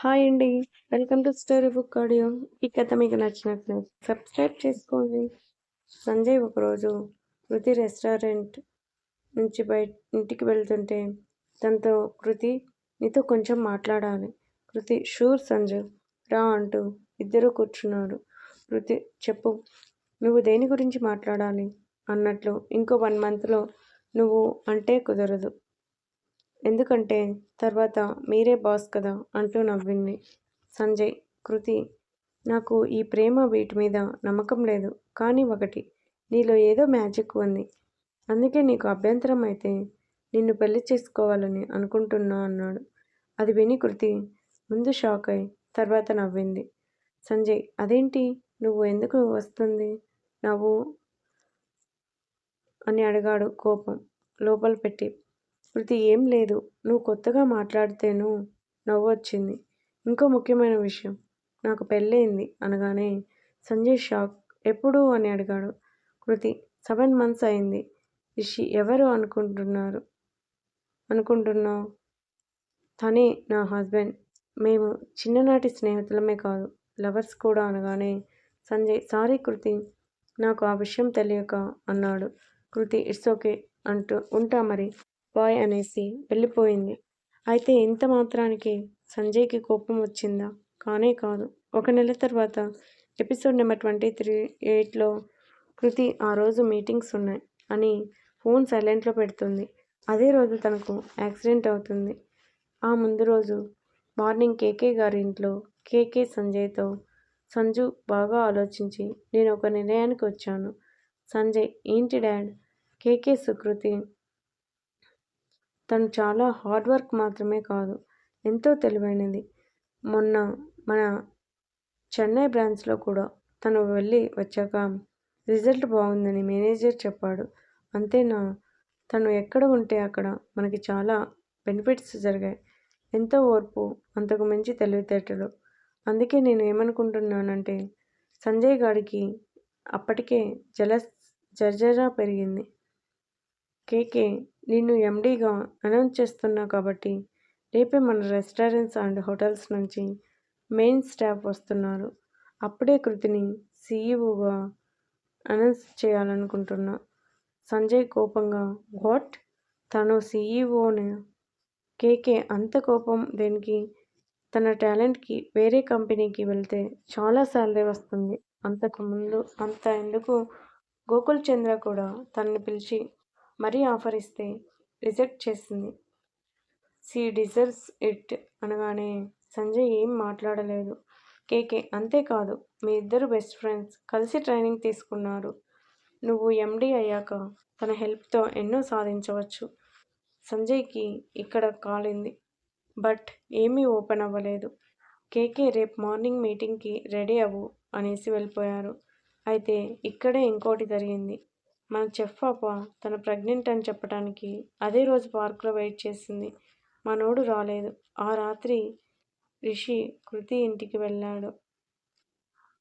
Hi అండి. Welcome to story book audio. ఈ కథ మీకు నచ్చినట్లు సబ్స్క్రైబ్ చేసుకోండి. సంజయ్ ఒకరోజు కృతి రెస్టారెంట్ నుంచి బయట ఇంటికి వెళ్తుంటే తనతో కృతి నీతో కొంచెం మాట్లాడాలి. కృతి షూర్ సంజయ్ రా అంటూ ఇద్దరు కూర్చున్నారు. కృతి చెప్పు నువ్వు దేని గురించి మాట్లాడాలి? అన్నట్లు ఇంకో వన్ మంత్లో నువ్వు అంటే కుదరదు. ఎందుకంటే తర్వాత మీరే బాస్ కదా అంటూ నవ్వింది సంజయ్. కృతి నాకు ఈ ప్రేమ వీటి మీద నమ్మకం లేదు కానీ ఒకటి నీలో ఏదో మ్యాజిక్ ఉంది. అందుకే నీకు అభ్యంతరం అయితే నిన్ను పెళ్ళి చేసుకోవాలని అనుకుంటున్నా అన్నాడు. అది విని కృతి ముందు షాక్ అయి తర్వాత నవ్వింది. సంజయ్ అదేంటి? నువ్వు ఎందుకు వస్తుంది? నవ్వు అని అడిగాడు కోపం. లోపల పెట్టి శృతి ఏం లేదు. నువ్వు కొత్తగా మాట్లాడితేను నవ్వు వచ్చింది ఇంకో ముఖ్యమైన విషయం. నాకు పెళ్ళయింది అనగానే సంజయ్ షాక్. ఎప్పుడు అని అడిగాడు. కృతి సెవెన్ మంత్స్ అయింది. రిషి ఎవరు అనుకుంటున్నారు? అనుకుంటున్నావు? తనే నా హస్బెండ్. మేము చిన్ననాటి స్నేహితులమే కాదు లవర్స్ కూడా అనగానే సంజయ్ సారీ కృతి నాకు ఆ విషయం తెలియక అన్నాడు. కృతి ఇట్స్ ఓకే అంటూ ఉంటా మరి. బాయ్ అనేసి వెళ్ళిపోయింది. అయితే ఇంత మాత్రానికి సంజయ్కి కోపం వచ్చిందా? కానే కాదు. ఒక నెల తర్వాత ఎపిసోడ్ నెంబర్ ట్వంటీ త్రీ ఎయిట్లో కృతి ఆ రోజు మీటింగ్స్ ఉన్నాయి అని ఫోన్ సైలెంట్లో పెడుతుంది. అదే రోజు తనకు యాక్సిడెంట్ అవుతుంది. ఆ ముందు రోజు మార్నింగ్ కేకే గారి ఇంట్లో కేకే సంజయ్తో సంజు బాగా ఆలోచించి నేను ఒక నిర్ణయానికి వచ్చాను. సంజయ్ ఏంటి డాడ్? కేకే సుకృతి తను చాలా హార్డ్ వర్క్ మాత్రమే కాదు ఎంతో తెలివైనది. మొన్న మన చెన్నై బ్రాంచ్లో కూడా తను వెళ్ళి వచ్చాక రిజల్ట్ బాగుందని మేనేజర్ చెప్పాడు. అంతేనా? తను ఎక్కడ ఉంటే అక్కడ మనకి చాలా బెనిఫిట్స్ జరిగాయి. ఎంతో ఓర్పు అంతకు మించి తెలివితేటలు. అందుకే నేను ఏమనుకుంటున్నానంటే సంజయ్ గాడికి అప్పటికే జల జర్జరా పెరిగింది. కేకే నిన్ను ఎండీగా అనౌన్స్ చేస్తున్నావు కాబట్టి రేపే మన రెస్టారెంట్స్ అండ్ హోటల్స్ నుంచి మెయిన్ స్టాఫ్ వస్తున్నారు. అప్పుడే కృతిని సీఈఓగా అనౌన్స్ చేయాలనుకుంటున్నా. సంజయ్ కోపంగా వాట్? తను సీఈఓని? కేకే అంత కోపం దేనికి? తన టాలెంట్కి వేరే కంపెనీకి వెళ్తే చాలా శాలరీ వస్తుంది. అంతకు ముందు అంత ఎందుకు? గోకుల్ చంద్ర కూడా తనని పిలిచి మరీ ఆఫర్ ఇస్తే రిజెక్ట్ చేసింది. సీ డిజర్వ్స్ ఇట్ అనగానే సంజయ్ ఏం మాట్లాడలేదు. కేకే అంతేకాదు మీ ఇద్దరు బెస్ట్ ఫ్రెండ్స్ కలిసి ట్రైనింగ్ తీసుకున్నారు. నువ్వు ఎండీ అయ్యాక తన హెల్ప్తో ఎన్నో సాధించవచ్చు. సంజయ్కి ఇక్కడ కాలింది బట్ ఏమీ ఓపెన్ అవ్వలేదు. కేకే రేపు మార్నింగ్ మీటింగ్కి రెడీ అవ్వు అనేసి వెళ్ళిపోయారు. అయితే ఇక్కడే ఇంకోటి జరిగింది. మన చెఫ్ పాప తన ప్రెగ్నెంట్ అని చెప్పడానికి అదే రోజు పార్క్లో వెయిట్ చేసింది. మనోడు రాలేదు. ఆ రాత్రి రిషి కృతి ఇంటికి వెళ్ళాడు.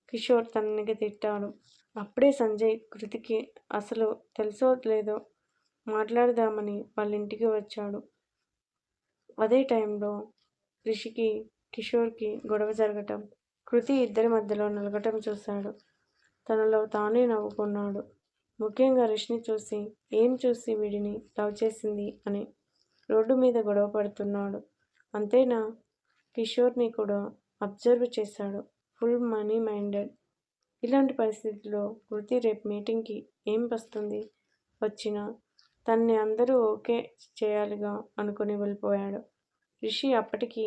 కిషోర్ తనకి తిట్టాడు. అప్పుడే సంజయ్ కృతికి అసలు తెలుసో లేదో మాట్లాడదామని వాళ్ళ ఇంటికి వచ్చాడు. అదే టైంలో రిషికి కిషోర్కి గొడవ జరగటం. కృతి ఇద్దరి మధ్యలో నలగటం చూశాడు. తనలో తానే నవ్వుకున్నాడు. ముఖ్యంగా రిషిని చూసి ఏం చూసి వీడిని లవ్ చేసింది అని రోడ్డు మీద గొడవ పడుతున్నాడు. అంతేనా? కిషోర్ని కూడా అబ్జర్వ్ చేశాడు ఫుల్ మనీ మైండెడ్. ఇలాంటి పరిస్థితుల్లో కృతి రేపు మీటింగ్కి ఏం వస్తుంది? వచ్చినా తన్ని అందరూ ఓకే చేయాలిగా అనుకుని వెళ్ళిపోయాడు. రిషి అప్పటికి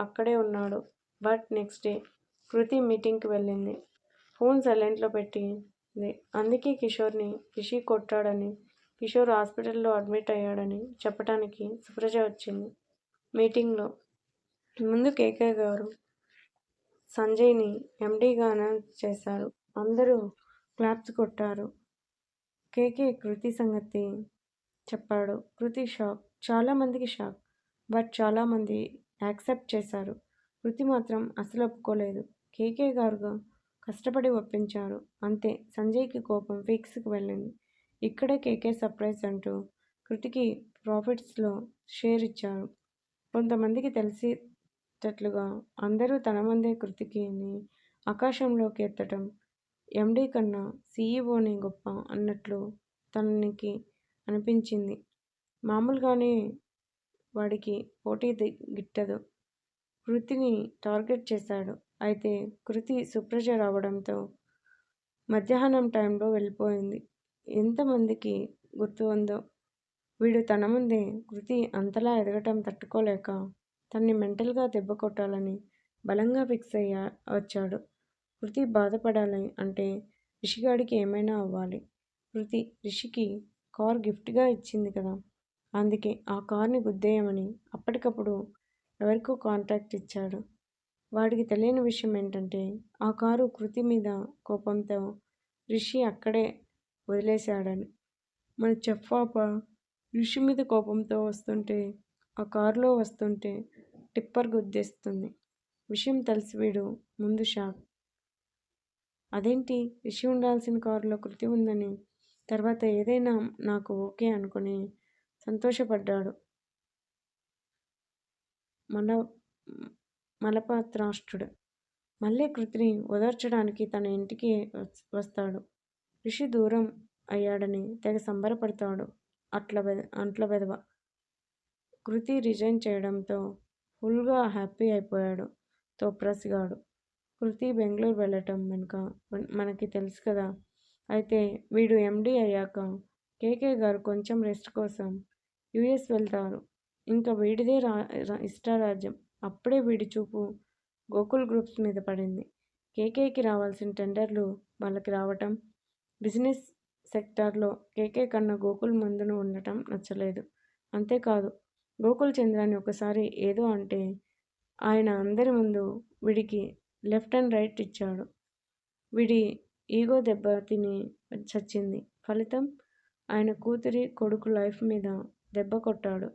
అక్కడే ఉన్నాడు. బట్ నెక్స్ట్ డే కృతి మీటింగ్కి వెళ్ళింది. ఫోన్ సైలెంట్లో పెట్టి అందుకే కిషోర్ని రిషి కొట్టాడని కిషోర్ హాస్పిటల్లో అడ్మిట్ అయ్యాడని చెప్పడానికి సుప్రజ వచ్చింది. మీటింగ్లో ముందు కేకే గారు సంజయ్ని ఎండీగా అనౌన్స్ చేశారు. అందరూ క్లాప్స్ కొట్టారు. కేకే కృతి సంగతి చెప్పాడు. కృతి షాక్ చాలామందికి షాక్ బట్ చాలామంది యాక్సెప్ట్ చేశారు. కృతి మాత్రం అసలు ఒప్పుకోలేదు. కేకే గారుగా కష్టపడి ఒప్పించారు అంతే సంజయ్కి కోపం ఫిక్స్కి వెళ్ళింది ఇక్కడే కేకే సర్ప్రైజ్ అంటూ కృతికి ప్రాఫిట్స్లో షేర్ ఇచ్చారు కొంతమందికి తెలిసేటట్లుగా అందరూ తన ముందే కృతికిని ఆకాశంలోకి ఎత్తటం ఎండీ కన్నా సీఈఓనే గొప్ప అన్నట్లు తనకి అనిపించింది. మామూలుగానే వాడికి పోటీ గిట్టదు. కృతిని టార్గెట్ చేశాడు. అయితే కృతి సుప్రజ రావడంతో మధ్యాహ్నం టైంలో వెళ్ళిపోయింది. ఎంతమందికి గుర్తు ఉందో వీడు తన ముందే కృతి అంతలా ఎదగటం తట్టుకోలేక తన్ని మెంటల్గా దెబ్బ కొట్టాలని బలంగా ఫిక్స్ అయ్యా వచ్చాడు. కృతి బాధపడాలి అంటే రిషిగాడికి ఏమైనా అవ్వాలి. కృతి రిషికి కార్ గిఫ్ట్గా ఇచ్చింది కదా! అందుకే ఆ కార్ని గుద్దేయమని అప్పటికప్పుడు ఎవరికో కాంటాక్ట్ ఇచ్చాడు. వాడికి తెలియని విషయం ఏంటంటే ఆ కారు కృతి మీద కోపంతో రిషి అక్కడే వదిలేశాడని. మన చెప్పాప రిషి మీద కోపంతో వస్తుంటే ఆ కారులో వస్తుంటే టిప్పర్ గుద్దేస్తుంది. విషయం తెలిసి వీడు ముందు షాక్. అదేంటి రిషి ఉండాల్సిన కారులో కృతి ఉందని తర్వాత ఏదైనా నాకు ఓకే అనుకుని సంతోషపడ్డాడు. మన మలపాత్రాష్ట్రుడు మళ్ళీ కృతిని ఓదార్చడానికి తన ఇంటికి వస్తాడు. ఋషి దూరం అయ్యాడని తెగ సంబరపడతాడు. అట్ల అంట్ల బెదవ కృతి రిజైన్ చేయడంతో ఫుల్గా హ్యాపీ అయిపోయాడు తోప్రాసిగాడు. కృతి బెంగళూరు వెళ్ళటం వెనుక మనకి తెలుసు కదా! అయితే వీడు ఎండీ అయ్యాక కేకే గారు కొంచెం రెస్ట్ కోసం యూఎస్ వెళ్తారు. ఇంకా వీడిదే రా ఇష్టారాజ్యం. అప్పుడే వీడి చూపు గోకుల్ గ్రూప్స్ మీద పడింది. కేకేకి రావాల్సిన టెండర్లు వాళ్ళకి రావటం, బిజినెస్ సెక్టార్లో కేకే కన్నా గోకుల్ ముందును ఉండటం నచ్చలేదు. అంతేకాదు గోకుల్ చంద్రాన్ని ఒకసారి ఏదో అంటే ఆయన అందరి ముందు వీడికి లెఫ్ట్ అండ్ రైట్ ఇచ్చాడు. వీడి ఈగో దెబ్బ తిని చచ్చింది. ఫలితం ఆయన కూతురి, కొడుకు లైఫ్ మీద దెబ్బ కొట్టాడు.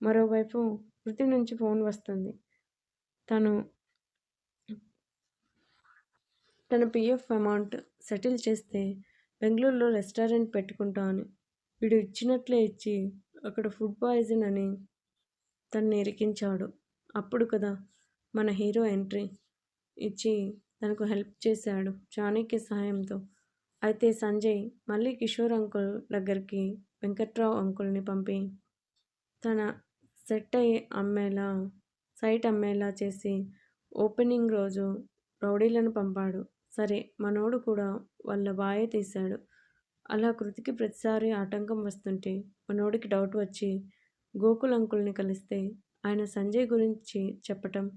మరోవైపు కృతి నుంచి ఫోన్ వస్తుంది. తను తన పిఎఫ్ అమౌంట్ సెటిల్ చేస్తే బెంగళూరులో రెస్టారెంట్ పెట్టుకుంటా అని. వీడు ఇచ్చినట్లే ఇచ్చి అక్కడ ఫుడ్ పాయిజన్ అని తన్ని ఇరికించాడు. అప్పుడు కదా మన హీరో ఎంట్రీ ఇచ్చి తనకు హెల్ప్ చేశాడు చాణక్య సహాయంతో. అయితే సంజయ్ మళ్ళీ కిషోర్ అంకుల్ దగ్గరికి వెంకట్రావు అంకుల్ని పంపి తన సెట్ అమ్మేలా సైట్ అమ్మేలా చేసి ఓపెనింగ్ రోజు రౌడీలను పంపాడు. సరే మనోడు కూడా వాళ్ళ వాయే తీశాడు. అలా కృతికి ప్రతిసారి ఆటంకం వస్తుంటే మనోడికి డౌట్ వచ్చి గోకుల్ అంకుల్ని కలిస్తే ఆయన సంజయ్ గురించి చెప్పటం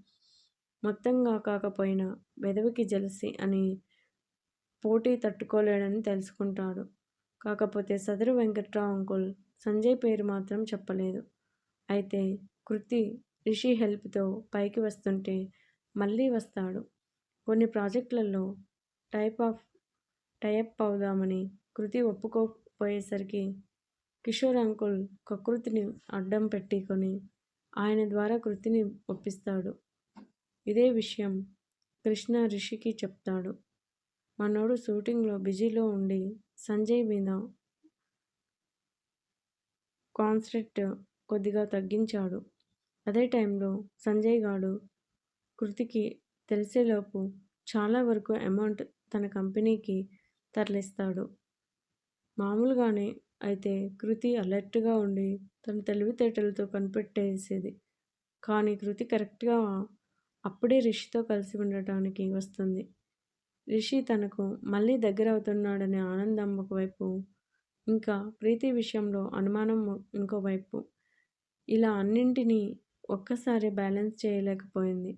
మొత్తంగా కాకపోయినా వెదవికి జలసి అని పోటీ తట్టుకోలేడని తెలుసుకుంటాడు. కాకపోతే సదరు వెంకట్రావు అంకుల్ సంజయ్ పేరు మాత్రం చెప్పలేదు. అయితే కృతి రిషి హెల్ప్తో పైకి వస్తుంటే మళ్ళీ వస్తాడు. కొన్ని ప్రాజెక్టులలో టైప్ ఆఫ్ టైఅప్ అవుదామని కృతి ఒప్పుకోకపోయేసరికి కిషోర్ అంకుల్ కకృతిని అడ్డం పెట్టుకొని ఆయన ద్వారా కృతిని ఒప్పిస్తాడు. ఇదే విషయం కృష్ణ రిషికి చెప్తాడు. మనోడు షూటింగ్లో బిజీలో ఉండి సంజయ్ మీద కాన్సర్ట్ కొద్దిగా తగ్గించాడు. అదే టైంలో సంజయ్ గాడు కృతికి తెలిసేలోపు చాలా వరకు అమౌంట్ తన కంపెనీకి తరలిస్తాడు. మామూలుగానే అయితే కృతి అలర్ట్గా ఉండి తన తెలివితేటలతో కనిపెట్టేసేది. కానీ కృతి కరెక్ట్గా అప్పుడే రిషితో కలిసి ఉండటానికి వస్తుంది. రిషి తనకు మళ్ళీ దగ్గర అవుతున్నాడనే ఆనందం ఒకవైపు, ఇంకా ప్రీతి విషయంలో అనుమానం ఇంకోవైపు. ఇలా అన్నింటినీ ఒక్కసారి బ్యాలెన్స్ చేయలేకపోయింది.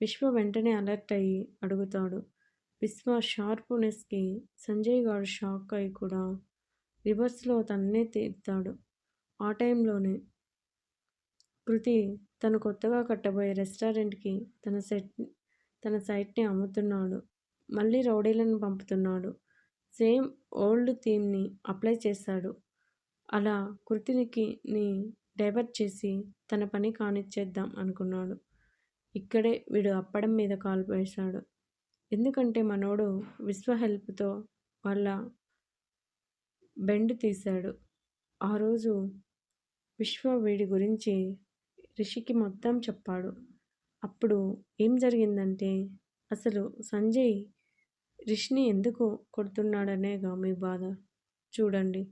విశ్వ వెంటనే అలర్ట్ అయ్యి అడుగుతాడు. విశ్వ షార్ప్నెస్కి సంజయ్ గారు షాక్ అయి కూడా రివర్స్లో తన్నే తీర్తాడు ఆ టైంలోనే కృతి తను కొత్తగా కట్టబోయే రెస్టారెంట్కి తన సెట్ తన సైట్ని అమ్ముతున్నాడు. మళ్ళీ రౌడీలను పంపుతున్నాడు. సేమ్ ఓల్డ్ థీమ్ని అప్లై చేశాడు. అలా కృతికి డైవర్ట్ చేసి తన పని కానిచ్చేద్దాం అనుకున్నాడు. ఇక్కడే వీడు అప్పడం మీద కాలు వేశాడు. ఎందుకంటే మనోడు విశ్వ హెల్ప్తో వాళ్ళ బెండ్ తీశాడు. ఆ రోజు విశ్వ వీడి గురించి రిషికి మొత్తం చెప్పాడు. అప్పుడు ఏం జరిగిందంటే అసలు సంజయ్ రిషిని ఎందుకు కొడుతున్నాడనేగా మీ బాధ చూడండి